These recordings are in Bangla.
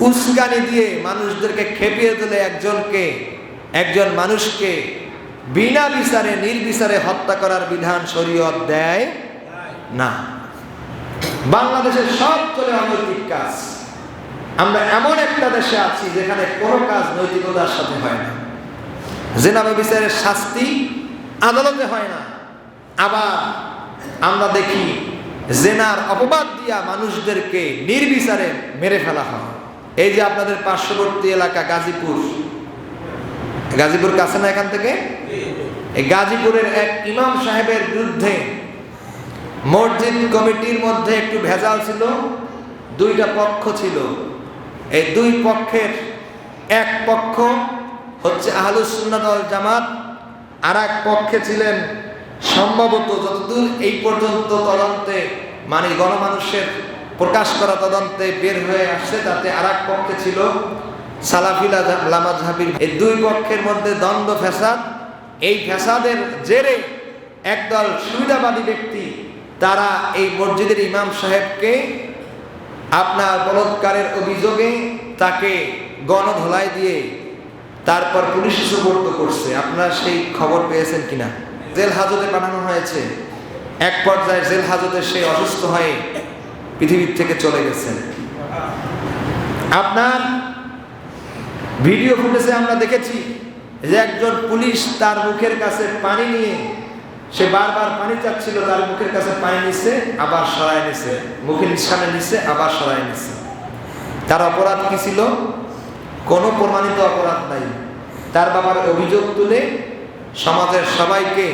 উস্কানি দিয়ে মানুষদেরকে খেপিয়ে তুলে একজনকে, একজন মানুষকে বিনা বিচারে, নির্বিচারে হত্যা করার বিধান শরীয়ত দেয় না। বাংলাদেশের সব চলে অনৈতিক কাজ। আমরা এমন একটা দেশে আছি যেখানে কোনো কাজ নৈতিকতার সাথে হয় না। জেনাবে বিচারের শাস্তি আদালতে হয় না। আবার আমরা দেখি, জেনার অপবাদ দিয়া মানুষদেরকে নির্বিচারে মেরে ফেলা হয়। এই যে আপনাদের পার্শ্ববর্তী এলাকা গাজীপুর গাজীপুর কাছে না এখান থেকে? এই গাজীপুরের এক ইমাম সাহেবের বিরুদ্ধে মসজিদ কমিটির মধ্যে একটু ভেজাল ছিল, দুইটা পক্ষ ছিল। এই দুই পক্ষের এক পক্ষ হচ্ছে আহলুসুন্নাত জামাত আর এক পক্ষে ছিলেন সম্ভবত যতদূর এই পর্যন্ত তদন্তে মানে গণমানুষের প্রকাশ করা তদন্তে বের হয়ে আসছে, তাতে আর এক পক্ষে ছিল সালাফিলা লামাজহাবির এই দুই পক্ষের মধ্যে দ্বন্দ্ব, ফ্যাসাদ। এই ফ্যাসাদের জেরে একদল সুবিধাবাদী ব্যক্তি, তারা এই মসজিদের ইমাম সাহেবকে আপনার বলৎকারের অভিযোগে তাকে গণধোলাই দিয়ে তারপর পুলিশ সুপর্দ করছে। আপনারা সেই খবর পেয়েছেন কিনা? জেল হাজতে পাঠানো হয়েছে। এক পর্যায়ে জেল হাজতে সে অসুস্থ হয়ে পৃথিবীর থেকে চলে গেছেন। আপনার ভিডিও ফুটেজে আমরা দেখেছি যে একজন পুলিশ তার মুখের কাছে পানি নিয়ে, সে বারবার পানি চাচ্ছিল, তার মুখের কাছে পানি নিছে, আবার সরাই নিছে। মুখের সামনে নিছে, আবার সরাই নিছে। তার অপরাধ কি ছিল? কোনো প্রমাণিত অপরাধ নাই। তার বাবার অভিযোগ তুলে সমাজের সবাইকে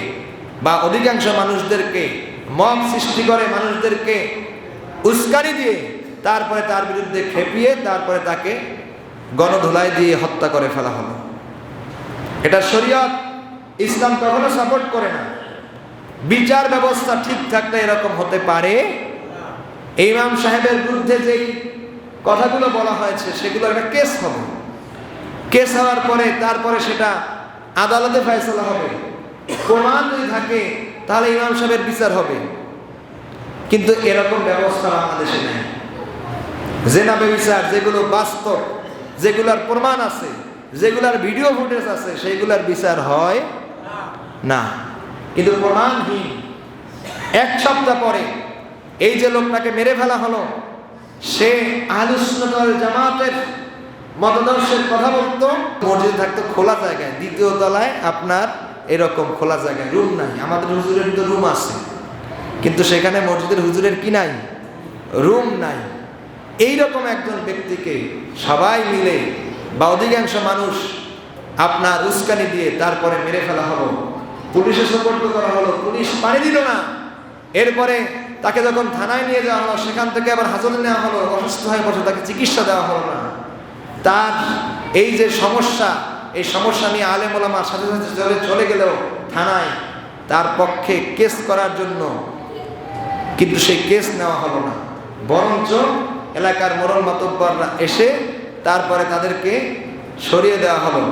বা অধিকাংশ মানুষদেরকে মব সৃষ্টি করে মানুষদেরকে উস্কানি দিয়ে তারপরে তার বিরুদ্ধে খেপিয়ে তারপরে তাকে গণধুলাই দিয়ে হত্যা করে ফেলা হলো। এটা শরীয়ত, ইসলাম কখনো সাপোর্ট করে না। বিচার ব্যবস্থা ঠিক থাকলে এরকম হতে পারে। ইমাম সাহেবের বিরুদ্ধে যেই কথাগুলো বলা হয়েছে সেগুলো একটা কেস হবে। কেস হওয়ার পরে, তারপরে সেটা আদালতে ফয়সলা হবে। প্রমাণ যদি থাকে, তাহলে ইমাম সাহেবের বিচার হবে। কিন্তু এরকম ব্যবস্থা বাংলাদেশে নেই। জেনাবে বিচার যেগুলো বাস্তব, যেগুলার প্রমাণ আছে, যেগুলার ভিডিও ফুটেজ আছে সেগুলার বিচার হয় না। কিন্তু প্রমাণহীন, এক সপ্তাহ পরে এই যে লোকটাকে মেরে ফেলা হলো, সে আহলুসুন্নাত জামাতের মতাদর্শের কথা বলতো, মসজিদ থাকতো খোলা জায়গায়। দ্বিতীয় তলায় আপনার এরকম খোলা জায়গায় রুম নাই। আমাদের হুজুরের তো রুম আছে। কিন্তু সেখানে মসজিদের হুজুরের কি নাই? রুম নাই। এই রকম একজন ব্যক্তিকে সবাই মিলে বা অধিকাংশ মানুষ আপনার উস্কানি দিয়ে তারপরে মেরে ফেলা হলো, পুলিশে সুপর্দ করা হলো, পুলিশ পানি দিল না। এরপরে তাকে যখন থানায় নিয়ে যাওয়া হলো, সেখান থেকে আবার হাজতে নেওয়া হলো, অসুস্থ হয়ে বসে তাকে চিকিৎসা দেওয়া হলো না। তার এই যে সমস্যা, এই সমস্যা নিয়ে আলেম সাথে সাথে চলে চলে গেলেও থানায় তার পক্ষে কেস করার জন্য কিন্তু সেই কেস নেওয়া হলো না। বরঞ্চ এলাকার মরণ মাতব্বররা এসে তারপরে তাদেরকে সরিয়ে দেওয়া হলো।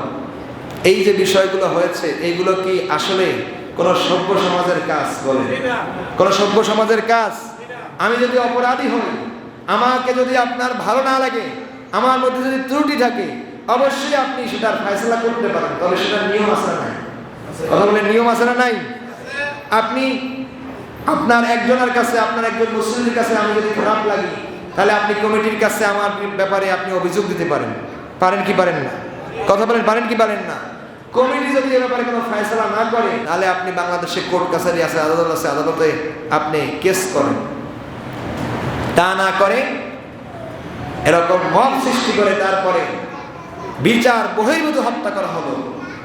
এই যে বিষয়গুলো হয়েছে, এইগুলো কি আসলে কোন সভ্য সমাজের কাজ বলে? কোন সভ্য সমাজের কাজ? আমি যদি অপরাধী হই, আমাকে যদি আপনার ভালো না লাগে, আমার মধ্যে যদি ত্রুটি থাকে, অবশ্যই আপনি সেটার ফয়সলা করতে পারেন। তবে সেটার নিয়ম না নাই? কথা বলে নিয়ম না নাই? আপনি আপনার একজনের কাছে, আপনার একজন মুসলিমের কাছে আমি যদি খারাপ লাগি, তাহলে আপনি কমিটির কাছে আমার ব্যাপারে আপনি অভিযোগ দিতে পারেন। পারেন কি পারেন না? কথা বলেন, পারেন কি পারেন না? কমিটি যদি এ ব্যাপারে কোনো ফয়সলা না করে, তাহলে আপনি বাংলাদেশে কোর্ট কাছারি আছে, আদালত আছে, আদালতে আপনি কেস করেন। তা না করে এরকম মব সৃষ্টি করে তারপরে বিচার বহির্ভূত হত্যা করা হলো।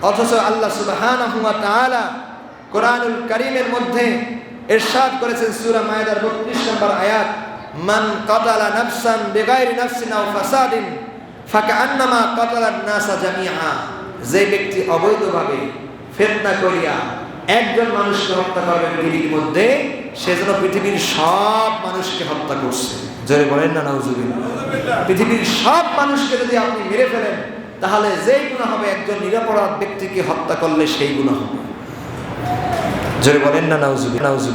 অথচ আল্লাহ তাআলা কোরআনুল কারীমের মধ্যে ইরশাদ করেছেন সূরা মায়েদার 32 নম্বর আয়াত, মান কাতালা নাফসান বিগাইরি নাফসিন আও ফাসাদিন ফাকান্নামা কাতালান নাসা জামিআ। যে ব্যক্তি অবৈধভাবে ফেতনা করিয়া একজন মানুষকে হত্যা করবে পৃথিবীর মধ্যে সে যেন পৃথিবীর সব মানুষকে হত্যা করছে। জোরে বলেন না, নাউজুবিল্লাহ। পৃথিবীর সব মানুষকে যদি আপনি মেরে ফেলেন, তাহলে যেই গুণা হবে, একজন নিরাপরাধ ব্যক্তিকে হত্যা করলে সেই গুণা হবে। জোরে বলেন না, নাউজুবিল্লাহ নাউজুবিল্লাহ।